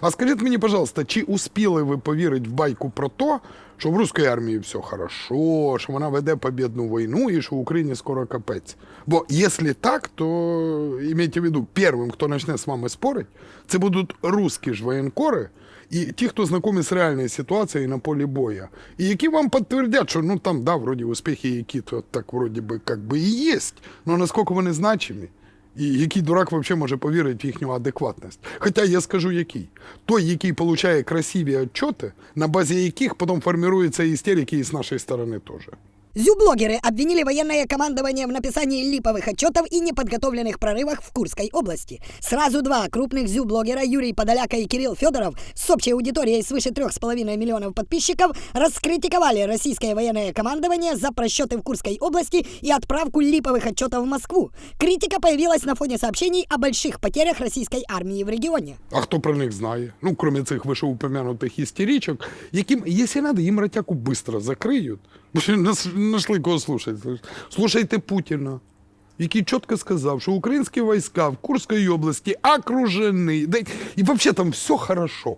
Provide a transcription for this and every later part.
А скажіть мені, пожалуйста, чи успіли ви повірити в байку про те, що в русській армії все хорошо, що вона веде побідну війну і що в Україні скоро капець? Бо якщо так, то имейте в виду, першим, хто почне з вами спорити, це будуть русські ж воєнкори, і ті, хто знайомі з реальною ситуацією на полі бою, і які вам підтвердять, що ну там, да, вроді успіхи, які то так вроді би, би і є, але наскільки вони значимі. І який дурак взагалі може повірити в їхню адекватність? Хоча я скажу який. Той, який отримує красиві отчети, на базі яких потім формуються істерики і з нашої сторони теж. Зюблогеры обвинили военное командование в написании липовых отчетов и неподготовленных прорывах в Курской области. Сразу два крупных зюблогера Юрий Подоляка и Кирилл Федоров с общей аудиторией свыше 3,5 миллионов подписчиков раскритиковали российское военное командование за просчеты в Курской области и отправку липовых отчетов в Москву. Критика появилась на фоне сообщений о больших потерях российской армии в регионе. А хто про них знає? Ну, крім цих вишеупомянутих істеричок, яким, якщо треба, їм ротяку швидко закриють. Бо ще нас знайшли кого слушати. Слушайте Путіна, який чітко сказав, що українські війська в Курській області окружені. Да, і взагалі там все хорошо.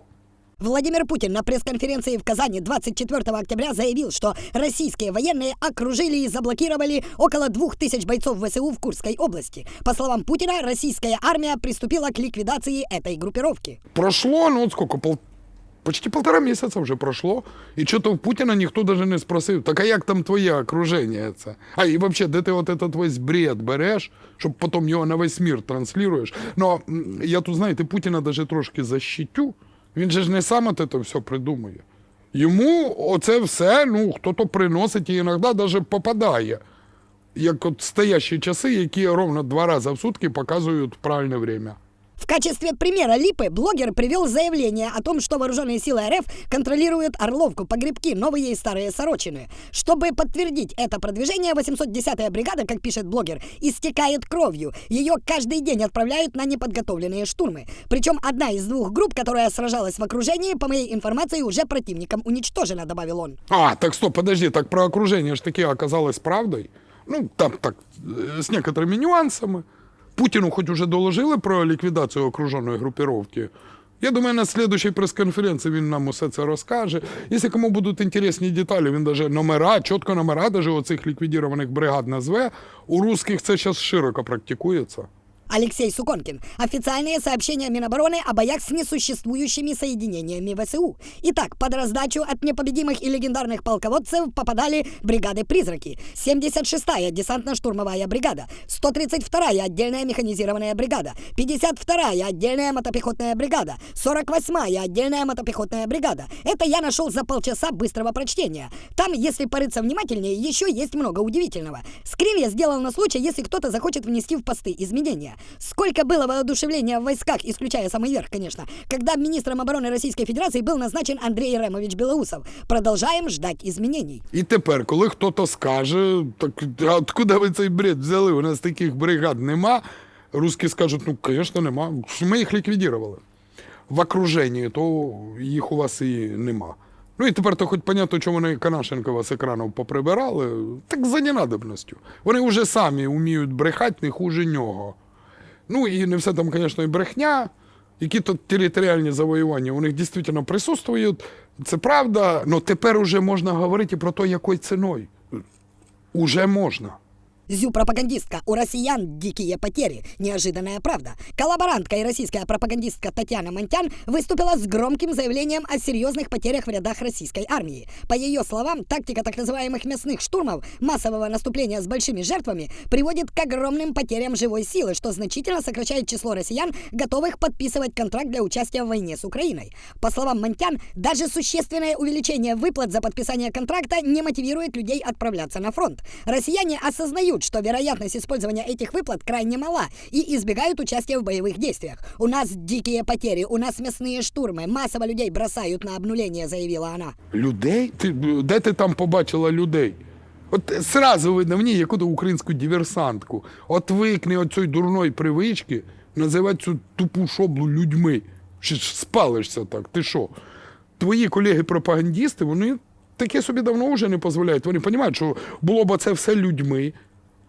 Владимир Путин на пресс-конференции в Казани 24 октября заявил, что российские военные окружили и заблокировали около двух тысяч бойцов ВСУ в Курской области. По словам Путина, российская армия приступила к ликвидации этой группировки. Прошло, ну от сколько, пол... почти полтора місяця вже пройшло, і що-то в Путіна ніхто навіть не спросив, так а як там твоє окруження це? А і взагалі, де ти от этот весь бред береш, щоб потім його на весь мір транслюєш? Ну, я тут, знаєте, Путіна навіть трошки защитю, він же ж не сам от це все придумує. Йому оце все, ну, хто-то приносить і іноді навіть попадає. Як от стоящі часи, які ровно два рази в сутки показують правильне время. В качестве примера Липы блогер привел заявление о том, что вооруженные силы РФ контролируют Орловку, Погребки, Новые и Старые Сорочины. Чтобы подтвердить это продвижение, 810-я бригада, как пишет блогер, истекает кровью. Ее каждый день отправляют на неподготовленные штурмы. Причем одна из двух групп, которая сражалась в окружении, по моей информации, уже противником уничтожена, добавил он. А, так стоп, подожди, так про окружение ж таки оказалось правдой. Ну, там так, э, с некоторыми нюансами. Путину хоч уже доложили про ліквідацію окруженої групіровки. Я думаю, на следующей прес-конференції він нам усе це розкаже. Якщо кому будуть інтересні деталі, він даже номера, чітко номера даже оцих ліквідірованих бригад назве. У русських це зараз широко практикується. Алексей Суконкин. Официальные сообщения Минобороны о боях с несуществующими соединениями ВСУ. Итак, под раздачу от непобедимых и легендарных полководцев попадали бригады «Призраки», 76-я десантно-штурмовая бригада, 132-я отдельная механизированная бригада, 52-я отдельная мотопехотная бригада, 48-я отдельная мотопехотная бригада. Это я нашел за полчаса быстрого прочтения. Там, если порыться внимательнее, еще есть много удивительного. Скрин я сделал на случай, если кто-то захочет внести в посты изменения. Сколько было воодушевления в войсках, исключая самый верх, конечно, когда министром обороны Российской Федерации был назначен Андрей Ремович Белоусов. Продолжаем ждать изменений. І тепер, коли хтось скаже, так а откуда ви цей бред взяли? У нас таких бригад нема. Русські скажуть, ну, звісно, нема. Ми їх ліквідували. В окруженні, то їх у вас і нема. Ну і тепер то хоч понятно, чому вони Канашенкова з екранів поприбирали, так за ненадобністю. Вони вже самі вміють брехати не хуже нього. Ну і не все там, звісно, і брехня. Які тут територіальні завоювання у них дійсно присутствують, це правда, але тепер уже можна говорити про те, якою ціною. Уже можна. Зю-пропагандистка. У россиян дикие потери. Неожиданная правда. Коллаборантка и российская пропагандистка Татьяна Монтян выступила с громким заявлением о серьезных потерях в рядах российской армии. По ее словам, тактика так называемых мясных штурмов, массового наступления с большими жертвами, приводит к огромным потерям живой силы, что значительно сокращает число россиян, готовых подписывать контракт для участия в войне с Украиной. По словам Монтян, даже существенное увеличение выплат за подписание контракта не мотивирует людей отправляться на фронт. Россияне осознают, что вероятность использования этих выплат крайне мала и избегают участия в боевых действиях. У нас дикие потери, у нас мясные штурмы, массово людей бросают на обнуление, заявила она. Людей? Ти, де ти там побачила людей? От сразу видно в ній яку-то українську диверсантку. От викни от цієї дурної привички називати цю тупу шоблу людьми. Чи ж спалишся так? Ти що? Твої колеги-пропагандісти, вони таке собі давно вже не дозволяють. Вони розуміють, що було б це все людьми.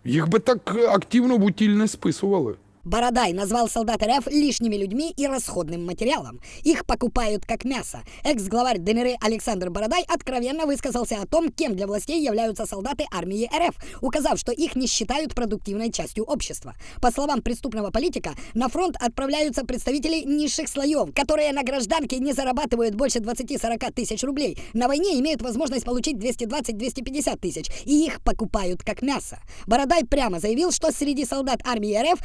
Їх би так активно в утіль не списували. Бородай назвал солдат РФ лишними людьми и расходным материалом. Их покупают как мясо. Экс-главарь ДНР Александр Бородай откровенно высказался о том, кем для властей являются солдаты армии РФ, указав, что их не считают продуктивной частью общества. По словам преступного политика, на фронт отправляются представители низших слоев, которые на гражданке не зарабатывают больше 20-40 тысяч рублей. На войне имеют возможность получить 220-250 тысяч, и их покупают как мясо. Бородай прямо заявил, что среди солдат армии РФ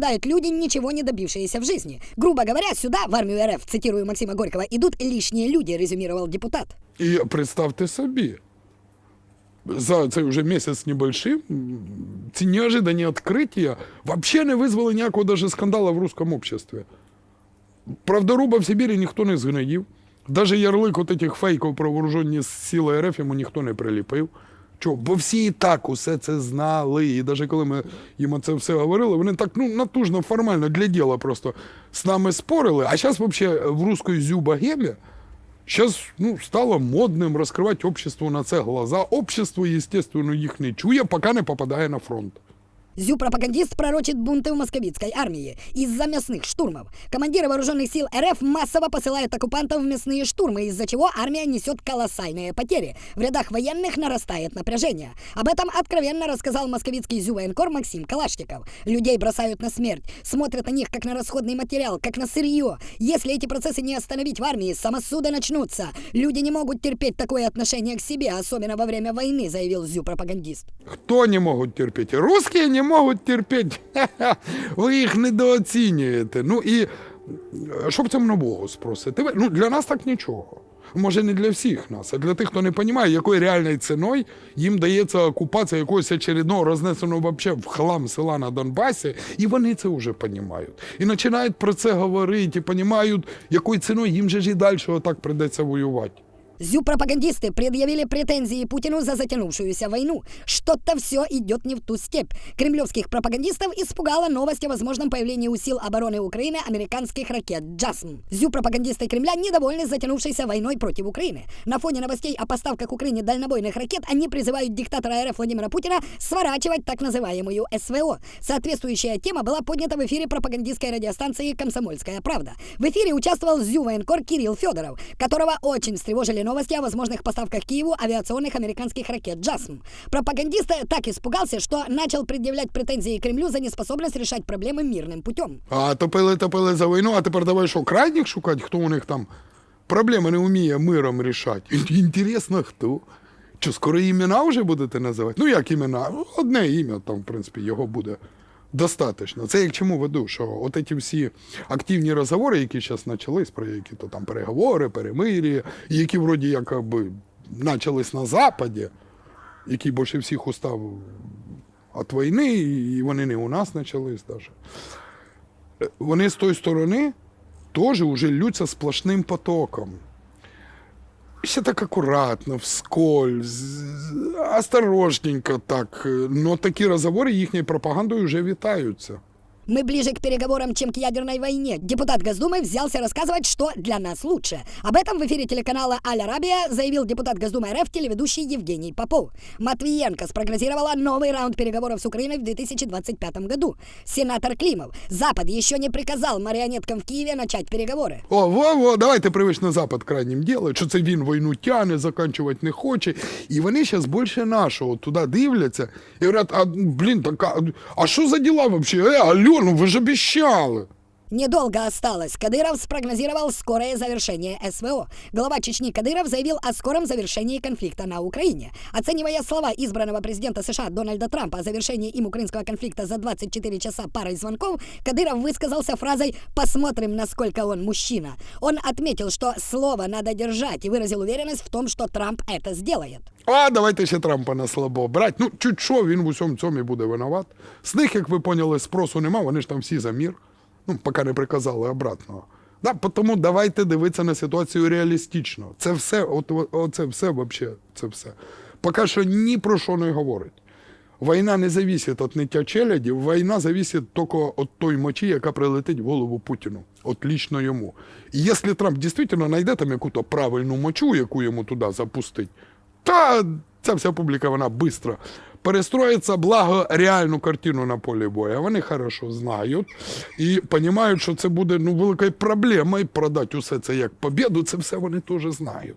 преобладают люди, ничего не добившиеся в жизни. Грубо говоря, сюда, в армию РФ, цитирую Максима Горького, идут лишние люди, резюмировал депутат. І представте собі, за цей вже місяць небольшим ці неожиданні відкриття взагалі не визвали ніякого даже скандалу в русском обществе. Правдоруба в Сибірі ніхто не згноїв. Даже ярлик от этих фейків про вооружені сили РФ йому ніхто не приліпив. Чого? Бо всі і так усе це знали. І навіть коли ми їм це все говорили, вони так ну, натужно, формально для діла просто з нами спорили. А зараз взагалі в русській зюба-гемі Сейчас ну, стало модним розкривати обществу на це глаза. Общество, естественно, їх не чує, поки не попадає на фронт. Зю-пропагандист пророчит бунты в московитской армии из-за мясных штурмов. Командиры вооруженных сил РФ массово посылают оккупантов в мясные штурмы, из-за чего армия несет колоссальные потери. В рядах военных нарастает напряжение. Об этом откровенно рассказал московитский зю-военкор Максим Калашников. Людей бросают на смерть, смотрят на них как на расходный материал, как на сырье. Если эти процессы не остановить в армии, самосуды начнутся. Люди не могут терпеть такое отношение к себе, особенно во время войны, заявил зю-пропагандист. Хто не можуть терпіти? Русські не можуть терпіти. Ви їх недооцінюєте. Ну і е, що в цьому нового спросите? Ви- Ну, для нас так нічого. Може, не для всіх нас, а для тих, хто не розуміє, якою реальною ціною їм дається окупація якогось очередного рознесеного вообще в хлам села на Донбасі, і вони це вже розуміють. І починають про це говорити, і розуміють, якою ціною їм же ж і далі отак прийдеться воювати. Зю-пропагандисты предъявили претензии Путину за затянувшуюся войну. Что-то все идет не в ту степь. Кремлевских пропагандистов испугала новость о возможном появлении у сил обороны Украины американских ракет «Джасм». Зю-пропагандисты Кремля недовольны затянувшейся войной против Украины. На фоне новостей о поставках Украине дальнобойных ракет они призывают диктатора РФ Владимира Путина сворачивать так называемую СВО. Соответствующая тема была поднята в эфире пропагандистской радиостанции «Комсомольская правда». В эфире участвовал зю-военкор Кирилл Федоров, которого очень встревожили новости о возможных поставках Киеву авиационных американских ракет «Джасм». Пропагандист так испугался, что начал предъявлять претензии Кремлю за неспособность решать проблемы мирным путем. А топили, топили за війну, а тепер давай що, крайніх шукати, хто у них там проблеми не вміє миром рішати. Інтересно, хто? Що, скоро імена вже будете називати? Ну, як імена? Одне ім'я там, в принципі, його буде достатньо. Це я к чому веду, що от ці всі активні розговори, які зараз почались, про які то там переговори, перемир'я, які вроді як би почались на Западі, які більше всіх устав від війни, і вони не у нас почались навіть вони з тої сторони теж вже ллються сплошним потоком. Ще так акуратно, вскользь, осторожненько так. Но такі розговори їхньою пропагандою вже вітаються. Мы ближе к переговорам, чем к ядерной войне. Депутат Госдумы взялся рассказывать, что для нас лучше. Об этом в эфире телеканала «Аль Арабия» заявил депутат Госдумы РФ телеведущий Евгений Попов. Матвиенко спрогнозировала новый раунд переговоров с Украиной в 2025 году. Сенатор Климов. Запад еще не приказал марионеткам в Киеве начать переговоры. О, во, во, давайте привично Запад крайнім діло, що це він війну тяне, закінчувати не хоче. І вони зараз більше нашого туди дивляться і говорять, а блін, так, а, а що за діла взагалі? Е, алло, ну ви ж обіщали. Недолго осталось. Кадыров спрогнозировал скорое завершение СВО. Глава Чечни Кадыров заявил о скором завершении конфликта на Украине. Оценивая слова избранного президента США Дональда Трампа о завершении им украинского конфликта за 24 часа парой звонков, Кадыров высказался фразой «посмотрим, насколько он мужчина». Он отметил, что слово надо держать и выразил уверенность в том, что Трамп это сделает. А давайте ще Трампа на слабо брати. Ну, чуть що, він в усьому цьому і буде винуват. З них, як ви поняли, спросу нема, вони ж там всі за мір. Ну, поки не приказали обратного. Да, тому давайте дивитися на ситуацію реалістично. Це все, от, це все вообще, це все. Поки що ні про що не говорить. Війна не зависить від ниття челядів, війна зависить тільки від той мочі, яка прилетить в голову Путіну, от лічно йому. І якщо Трамп дійсно знайде там якусь правильну мочу, яку йому туди запустить, та ця вся публіка вона швидко перестроїться, благо реальну картину на полі бою. Вони хорошо знають і розуміють, що це буде ну, великою проблемою продати усе це як побіду. Це все вони теж знають.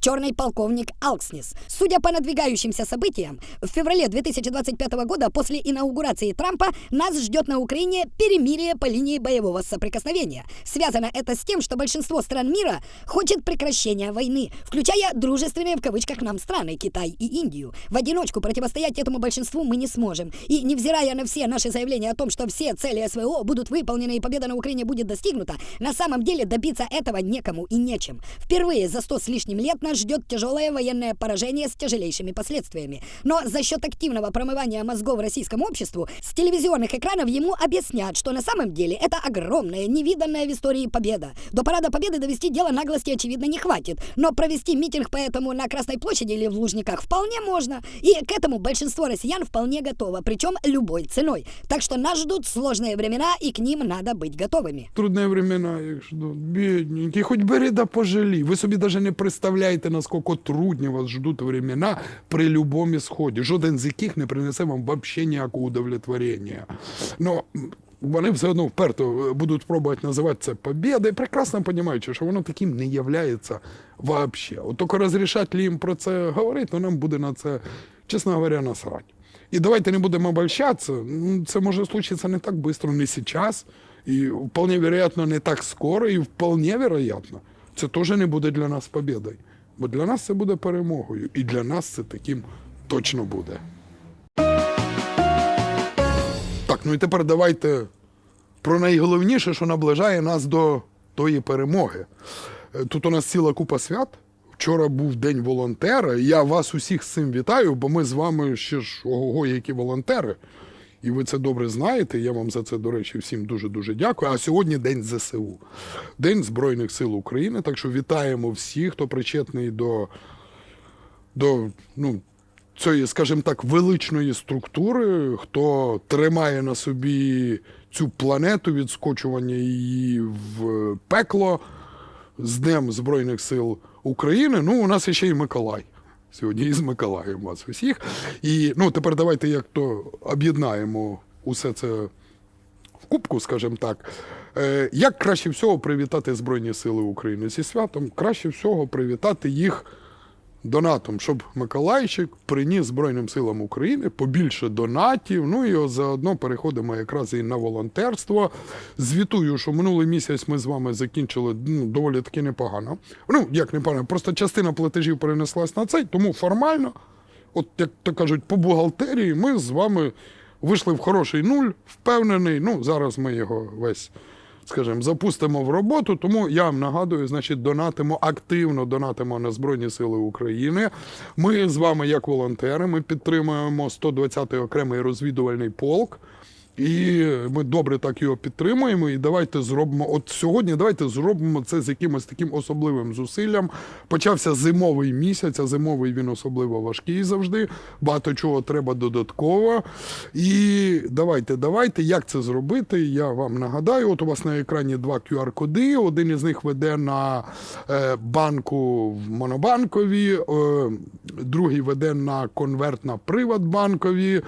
Черный полковник Алкснис. Судя по надвигающимся событиям, в феврале 2025 года после инаугурации Трампа нас ждет на Украине перемирие по линии боевого соприкосновения. Связано это с тем, что большинство стран мира хочет прекращения войны, включая дружественные в кавычках нам страны Китай и Индию. В одиночку противостоять этому большинству мы не сможем. И невзирая на все наши заявления о том, что все цели СВО будут выполнены и победа на Украине будет достигнута, на самом деле добиться этого некому и нечем. Впервые за сто с лишним лет нас ждет тяжелое военное поражение с тяжелейшими последствиями. Но за счет активного промывания мозгов российскому обществу с телевизионных экранов ему объяснят, что на самом деле это огромная, невиданная в истории победа. До парада победы довести дело наглости очевидно не хватит, но провести митинг поэтому на Красной площади или в Лужниках вполне можно. И к этому большинство россиян вполне готово, причем любой ценой. Так что нас ждут сложные времена, и к ним надо быть готовыми. Трудні времена, як ждуть, бідненькі, хоч бери да пожалій. Ви собі навіть не представляєте, Наскільки трудні вас ждуть времена при любому сході, жоден з яких не принесе вам взагалі ніякого удовлетворення. Ну, вони все одно вперто будуть пробувати називати це побєдою, прекрасно розуміючи, що воно таким не являється взагалі. От тільки розрішати їм про це говорити, то нам буде на це, чесно говоря, насрать. І давайте не будемо обольщатися. Ну, Це може случиться не так швидко, не зараз. І вполне вероятно, не так скоро, і вполне вероятно, це теж не буде для нас побідою. Бо для нас це буде перемогою. І для нас це таким точно буде. Так, ну і тепер давайте про найголовніше, що наближає нас до тої перемоги. Е, Тут у нас ціла купа свят. Вчора був день волонтера. Я вас усіх з цим вітаю, бо ми з вами ще ж ого, які волонтери. І ви це добре знаєте. Я вам за це, до речі, всім дуже-дуже дякую. А сьогодні День ЗСУ, День Збройних сил України. Так що вітаємо всіх, хто причетний до, до ну, цієї, скажімо так, величної структури, хто тримає на собі цю планету, відскочування її в пекло з Днем Збройних сил України. Ну, у нас ще й Миколай. Сьогодні із Миколаєм вас усіх. І ну, тепер давайте як то об'єднаємо усе це в кубку, скажімо так. Е, як краще всього привітати Збройні Сили України зі святом? Краще всього привітати їх донатом, щоб Миколайчик приніс Збройним силам України побільше донатів. Ну і заодно переходимо якраз і на волонтерство. Звітую, що минулий місяць ми з вами закінчили ну, доволі таки непогано. Ну, як непогано, просто частина платежів перенеслась на цей, тому формально, от як то кажуть, по бухгалтерії ми з вами вийшли в хороший нуль, впевнений. Ну, зараз ми його весь скажімо, запустимо в роботу. Тому я вам нагадую, значить, донатимо активно донатимо на Збройні Сили України. Ми з вами, як волонтери, ми підтримуємо 120-й окремий розвідувальний полк. І ми добре так його підтримуємо. І давайте зробимо. От сьогодні давайте зробимо це з якимось таким особливим зусиллям. Почався зимовий місяць, а зимовий він особливо важкий завжди. Багато чого треба додатково. І давайте, давайте, як це зробити? Я вам нагадаю. От у вас на екрані два QR-коди. Один із них веде на е, банку в Монобанкові, е, другий веде на конверт на Приватбанкові.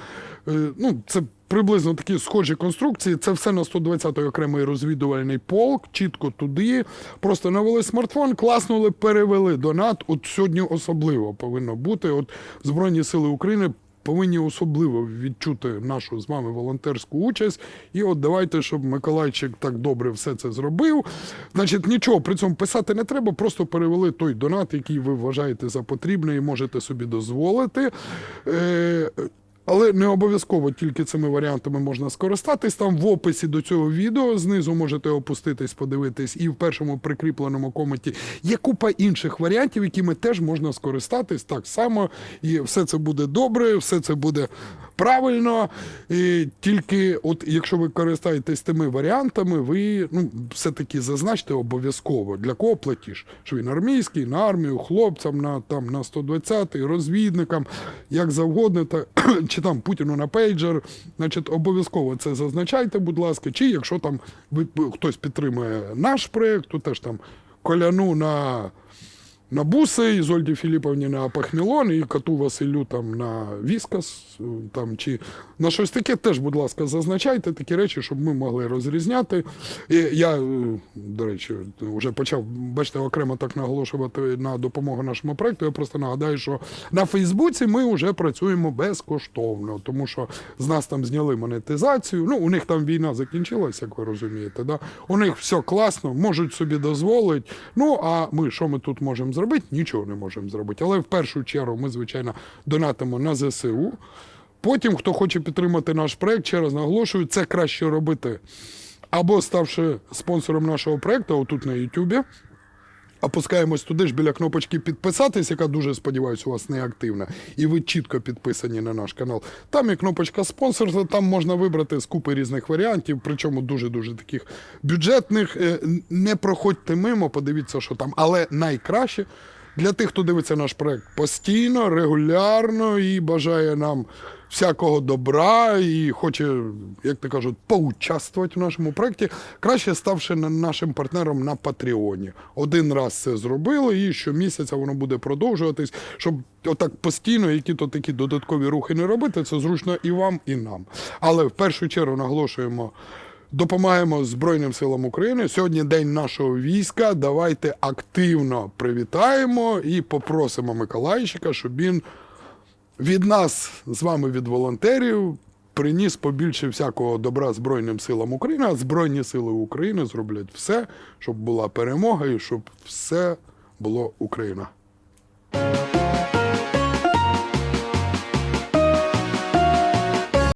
Е, ну, це приблизно такі схожі конструкції. Це все на 120-й окремий розвідувальний полк, чітко туди. Просто навели смартфон, класнули, перевели донат. От сьогодні особливо повинно бути. От Збройні Сили України. Повинні особливо відчути нашу з вами волонтерську участь. І от давайте, щоб Миколайчик так добре все це зробив. Значить, нічого при цьому писати не треба, просто перевели той донат, який ви вважаєте за потрібне і можете собі дозволити. Але не обов'язково тільки цими варіантами можна скористатись. Там в описі до цього відео знизу можете опуститись, подивитись, і в першому прикріпленому коменті є купа інших варіантів, якими теж можна скористатись так само. І все це буде добре, все це буде правильно. І тільки, от якщо ви користаєтесь тими варіантами, ви ну, все-таки зазначте обов'язково для кого платіж, що він армійський, на армію, хлопцям, на там на 120-й, розвідникам, як завгодно, та чи там Путіну на пейджер. Значить, обов'язково це зазначайте, будь ласка, чи якщо там ви хтось підтримує наш проєкт, то теж там коляну на на буси, Ізольді Філіповні на пахмілон і коту Василю там на віскас е, там, чи на щось таке. Теж, будь ласка, зазначайте такі речі, щоб ми могли розрізняти. І я, е, до речі, вже почав, бачите, окремо так наголошувати на допомогу нашому проекту. Я просто нагадаю, що на Фейсбуці ми вже працюємо безкоштовно, тому що з нас там зняли монетизацію. Ну, у них там війна закінчилася, як ви розумієте. Да? У них все класно, можуть собі дозволити. Ну, а ми що ми тут можемо зробити? Нічого не можемо зробити. Але в першу чергу ми, звичайно, донатимо на ЗСУ. Потім, хто хоче підтримати наш проект, ще раз наголошую, це краще робити або ставши спонсором нашого проекту, отут на Ютубі. Опускаємось туди ж біля кнопочки підписатись, яка дуже сподіваюся, у вас не активна, і ви чітко підписані на наш канал. Там є кнопочка спонсорства, там можна вибрати з купи різних варіантів, причому дуже-дуже таких бюджетних. Е, Не проходьте мимо, подивіться, що там. Але найкраще для тих, хто дивиться наш проект постійно, регулярно і бажає нам всякого добра і хоче, як то кажуть, поучаствувати в нашому проєкті, краще ставши нашим партнером на Патреоні. Один раз це зробили, і щомісяця воно буде продовжуватись, щоб отак постійно які-то такі додаткові рухи не робити. Це зручно і вам, і нам. Але в першу чергу наголошуємо. Допомагаємо Збройним силам України. Сьогодні день нашого війська. Давайте активно привітаємо і попросимо Миколайчика, щоб він від нас з вами, від волонтерів, приніс побільше всякого добра Збройним силам України. А Збройні сили України зроблять все, щоб була перемога і щоб все було Україна.